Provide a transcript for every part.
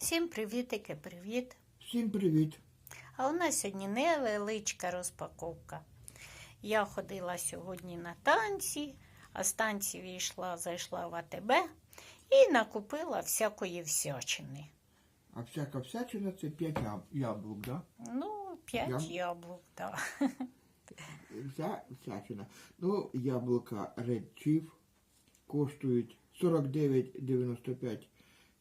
Всім привітики, привіт. Всім привіт. А у нас сьогодні невеличка розпаковка. Я ходила сьогодні на танці, а з танців йшла, зайшла в АТБ і накупила всякої всячини. А всяка всячина це 5 яб... яблук, да? Ну, п'ять Ям? яблук, так. Вся всячина. Ну, яблука Red Chief коштують 49,95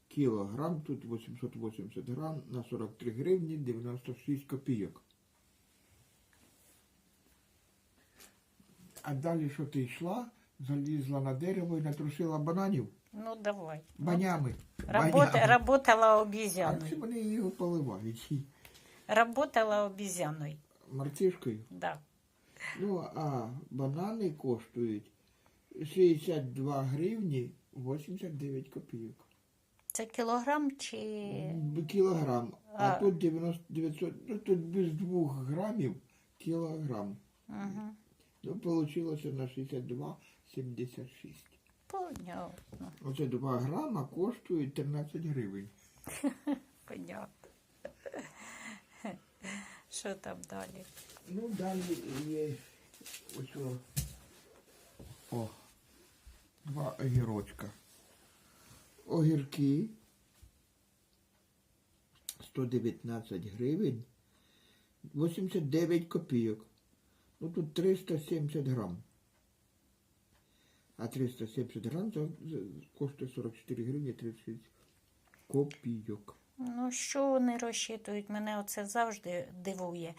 кілограм, тут 880 грам на 43 гривні 96 копійок. А далі, що ти йшла, залізла на дерево і натрусила бананів Ну, давай. банями. Работа, Банями. работала А це вони його поливають Работала обізяною, марцишкою. да. Ну, а банани коштують 62 гривні 89 копійок. Це кілограм чи. Кілограм. А, А. тут 90, 900, ну тут без 2 грамів кілограм. Угу. Ну, получилося на 62,76. Понятно, Оце 2 грама коштують 13 гривень. понятно. Що там далі? Ну, далі є ось о, два огірочка. Огірки 119 гривень 89 копійок. Ну тут 370 грам. А 370 грам коштує 44 гривні 36 копійок. Ну, що вони розчитують? Мене оце завжди дивує.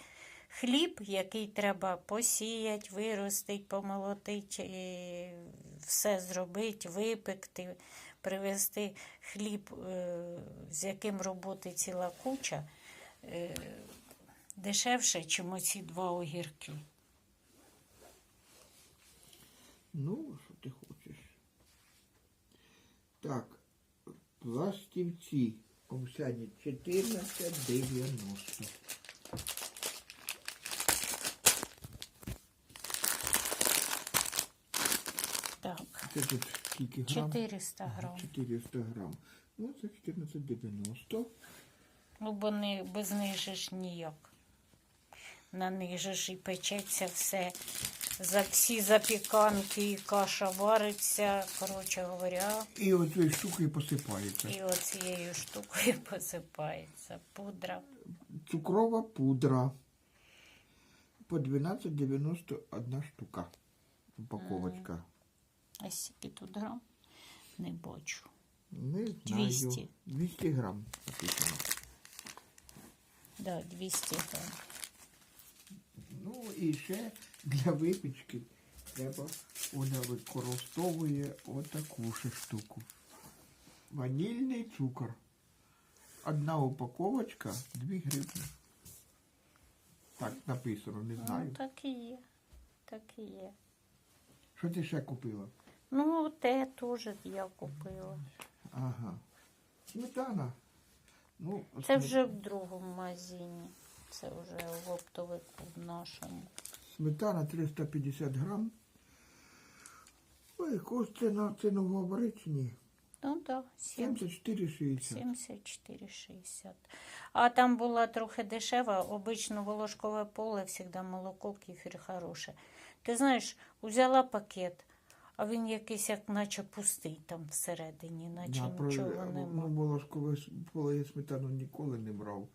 Хліб, який треба посіяти, виростити, помолотити, і все зробити, випекти, привезти хліб, е, з яким роботи ціла куча, е, дешевше, ніж оці два огірки. Ну, що ти хочеш? Так, пластівці овсяні 14,90. Так, Це тут скільки грам? 400 грам. 400 грам. Ну, це 14,90. Ну, бо не, без них же ніяк. На них же і печеться все. За всі запіканки і каша вариться, коротше говоря, І оцією штукою посипається. і оцією штукою посипається пудра. Цукрова пудра. По 12,90 одна штука. Упаковочка. А скільки тут грам? Не бачу. Не знаю. 200. 200 грам написано. Да, 200 грам. Ну і ще для випічки треба Оля використовує отаку ще штуку. Ванільний цукор. Одна упаковочка 2 гривні. Так написано, не Ну, знаю. так і є. Так і є. Що ти ще купила? Ну, те теж я купила. Ага. Сметана. Ну, Це вже в другому магазині. Це вже в оптовику в нашому. Сметана 350 грам. Ой, коштує на це новообречені. Ну так, 74,60. 74,60. А там була трохи дешева, обично волошкове поле, завжди молоко, кефір хороше. Ти знаєш, взяла пакет, а він якийсь як наче пустий там всередині, наче про нічого ну, нема. волошкове поле я сметану ніколи не брав.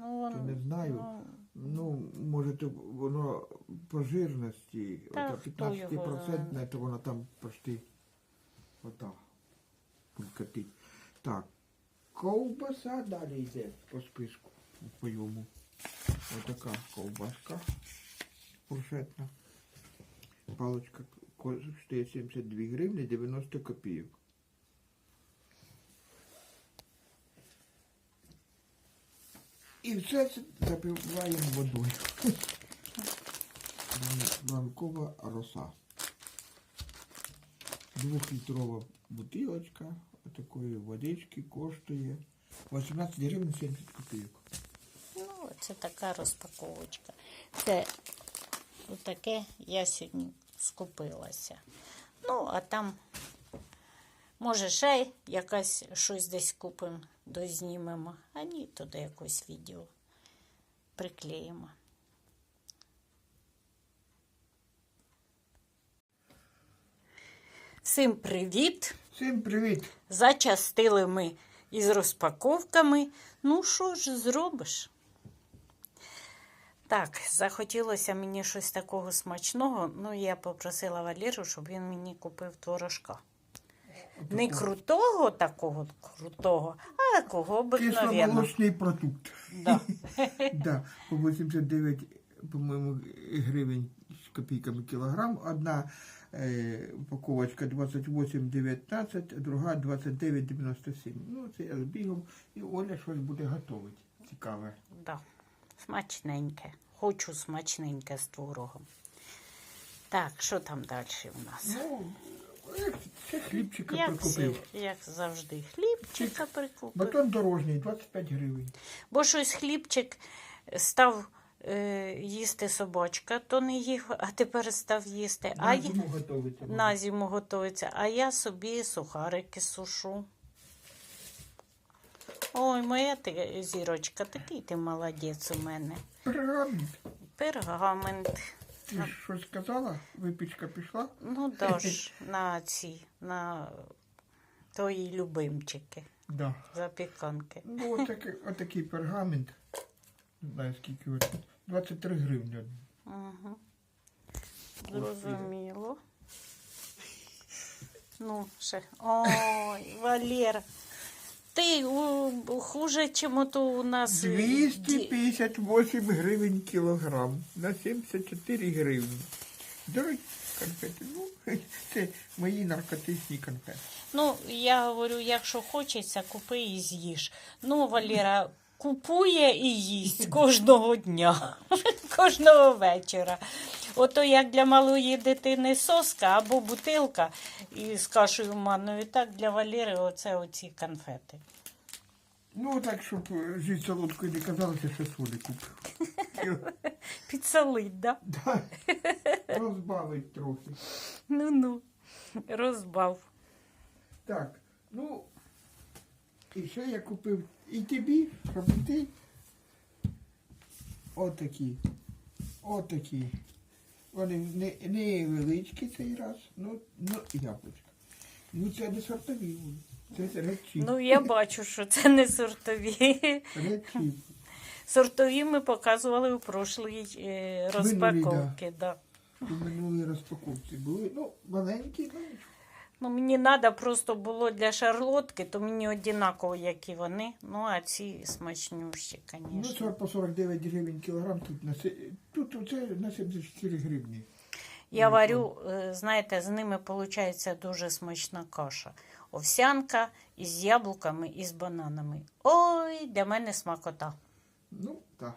Ну, то не знаю. ну, Ну, може, то воно по жирності, Та ота хто його 15%, то воно там почти ота пулькатить. Так, ковбаса далі йде по списку по йому. Отака ковбаска фуршетна. Палочка коштує 72 гривні 90 копійок. І все це запиваємо водою. Банкова роса. Двохлітрова бутилочка такої водички коштує 18 гривень 70 копійок. Ну, це така розпаковочка. Це отаке я сьогодні скупилася. Ну, а там Може, ще якась щось десь купимо, дознімемо, а ні, то до якось відео приклеїмо. Всім привіт! Всім привіт! Зачастили ми із розпаковками. Ну, що ж зробиш? Так, захотілося мені щось такого смачного. Ну, я попросила Валеру, щоб він мені купив творожка. Не крутого такого крутого, а такого обикновенного. Кисломолочний продукт. Да. Да, по 89, по-моєму, гривень з копійками кілограм. Одна е, упаковочка 28,19, друга 29,97. Ну, це я з бігом, і Оля щось буде готувати. Цікаве. Да. Смачненьке. Хочу смачненьке з творогом. Так, що там далі в нас? Ну, це хлібчика Як, всі, як завжди, хлібчика прикупив. Батон дорожній, 25 гривень. Бо щось хлібчик став е, їсти собачка, то не їв, а тепер став їсти. А На я, зиму готується. на зиму готується, а я собі сухарики сушу. Ой, моя ти зірочка, такий ти молодець у мене. Пергамент. Пергамент. Ти ж щось сказала? Випічка пішла? Ну, даш на ці, на твої любимчики, Да. запіканки. Ну, отакий, отакий пергамент. Не знаю, скільки от. 23 гривні. Угу. Зрозуміло. Ну, ще. Ой, Валера. Ти у, хуже, чим ото у нас. е, ді- 258 гривень кілограм на 74 гривні. Дорогі конфети. Ну, це мої наркотичні конфети. Ну, я говорю, якщо хочеться, купи і з'їж. Ну, Валера купує і їсть кожного дня, кожного вечора. Ото як для малої дитини соска або бутилка із кашею манною, так для Валери оце оці конфети. Ну, так, щоб е, солодкою не казалося, що солі купив. Підсолить, да? Да. Розбавить трохи. Ну-ну, розбав. Так, ну, і ще я купив і тобі, щоб ти отакі, отакі. Вони не, невеличкі цей раз, ну, ну яблучка. Ну це не сортові, це речі. Ну, я бачу, що це не сортові. Речі. Сортові ми показували у прошлій е, розпаковці. Да. У минулій розпаковці були, ну, маленькі, нічого. Ну, мені треба просто було для шарлотки, то мені однаково, як і вони. Ну, а ці смачнющі, Ну, звісно. це по 49 гривень кілограм, тут, на, тут оце на 74 гривні. Я варю, е, знаєте, з ними виходить дуже смачна каша. Овсянка із яблуками і з бананами. Ой, для мене смакота. Ну, так.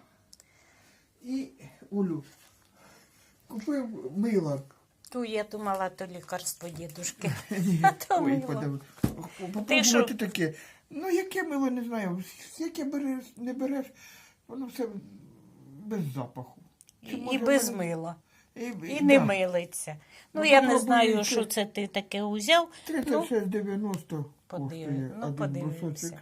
І Улю. Купив мило. Ту я думала, то лікарство дідушки. То Ой, мило. подив. Ти що? Попробувати таке. Ну, яке мило, не знаю. Яке береш, не береш, воно все без запаху. Чи, І, може, без воно- мила. І, не милиться. Ну, Ну, я не попробуй знаю, що це ти таке узяв. 36,90 Подиви, коштує ну, один подивимося. брусочок.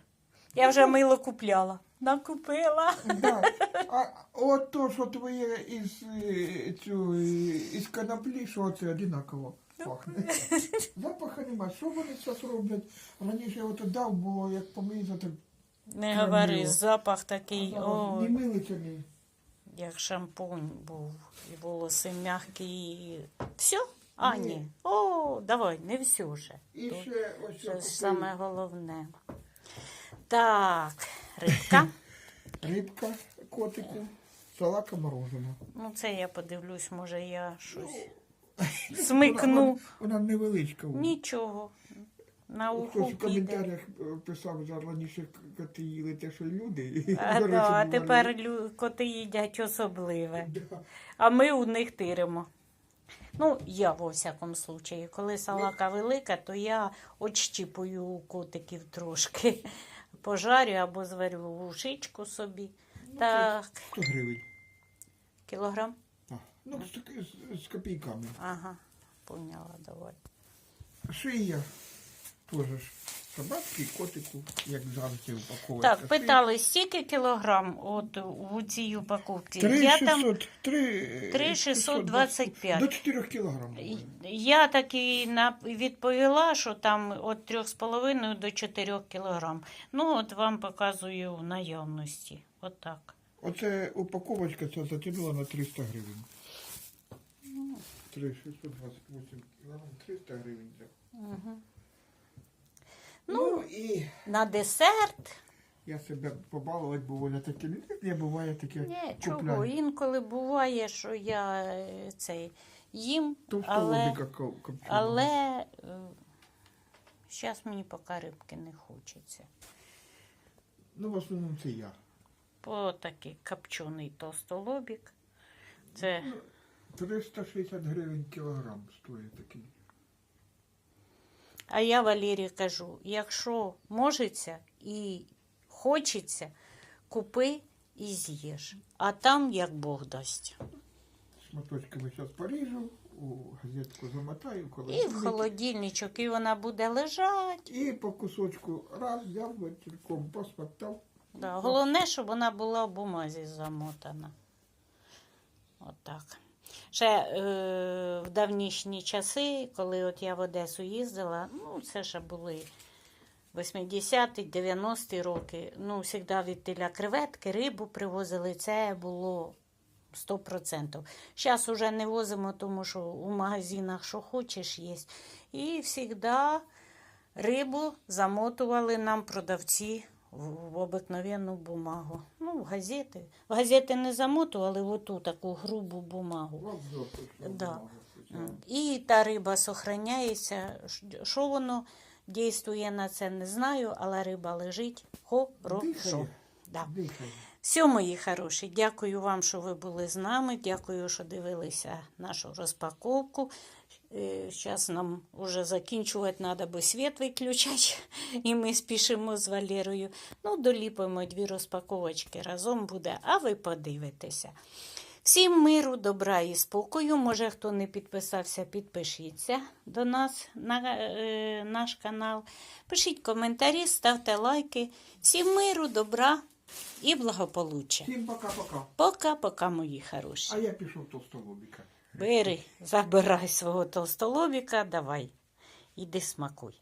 Я вже мило купляла. Накупила. Да. А от то, що твоє із, е, е, із коноплі, що це одинаково пахне. Запаха нема. Що вони зараз роблять? Раніше от дав, бо як помию, так Не говори, запах такий, о, не милиться ні. як шампунь був. І волоси м'які. І... Все? А, Ні. ні. О, давай, не все вже. І ще ось я Це ж купив саме головне. Так, рибка. рибка котику, салака морожена. Ну, це я подивлюсь, може я щось Вона, смикну. вона невеличка. Нічого. На уху Хтось в піде. коментарях е, писав, що раніше коти їли те, що люди. А, да, а тепер лю- коти їдять особливе. Да. А ми у них тиримо. Ну, я, во всякому случаї, коли салака велика, то я отщіпую у котиків трошки. Пожарю або зварю лужичку собі. Ну, Так, 100 гривень. кілограм? А, ну, з, з, з копійками. Ага, поняла, давай. Шия я ж собаки, котику, як завжди упаковочка. Так, питали, стільки кілограм от у цій упаковці. Три Я там 600, три, три 625. До 4 кілограм. Я таки на- відповіла, що там від 3,5 до 4 кілограм. Ну, от вам показую в наявності. Отак. Оце упаковочка ця затягнула на 300 гривень. 3 628 кілограм, 300 гривень. Угу. Ну, і На десерт. я себе побалувати, воно таке не буває таке. Ні, чого. Інколи буває, що я е, цей їм, але, Товстолобіка але зараз мені поки рибки не хочеться. Ну, в основному це я. По такий копчений товстолобік. Це 360 гривень кілограм стоїть такий. А я Валерії кажу: якщо можеться і хочеться, купи і з'їж. А там як Бог дасть. Шматочками зараз поріжу, у газетку замотаю, І в холодильничок, і вона буде лежати. І по кусочку раз взяв, вечірком посмоктав. Да. Головне, щоб вона була в бумазі замотана. Отак. Ще е, в давнішні часи, коли от я в Одесу їздила, ну, це ще були 80-ті, 90-ті роки. Ну, завжди від теля креветки, рибу привозили, це було 100%. Зараз уже не возимо, тому що у магазинах що хочеш є. І завжди рибу замотували нам продавці в, обикновенну бумагу. Ну, в газети. В газети не замотували в оту таку грубу бумагу. Да. І та риба сохраняється. Що воно дійствує на це, не знаю, але риба лежить хорошо. Да. Все, мої хороші, дякую вам, що ви були з нами. Дякую, що дивилися нашу розпаковку. Зараз нам вже закінчувати треба, бо світ виключать, і ми спішимо з Валерою. Ну, доліпимо дві розпаковочки разом буде, а ви подивитеся. Всім миру, добра і спокою. Може, хто не підписався, підпишіться до нас на е, наш канал. Пишіть коментарі, ставте лайки. Всім миру, добра і благополуччя. Всім пока-пока. Пока-пока, мої хороші. А я пішов толстолобіка. Бери, забирай свого толстолобіка, давай. Іди смакуй.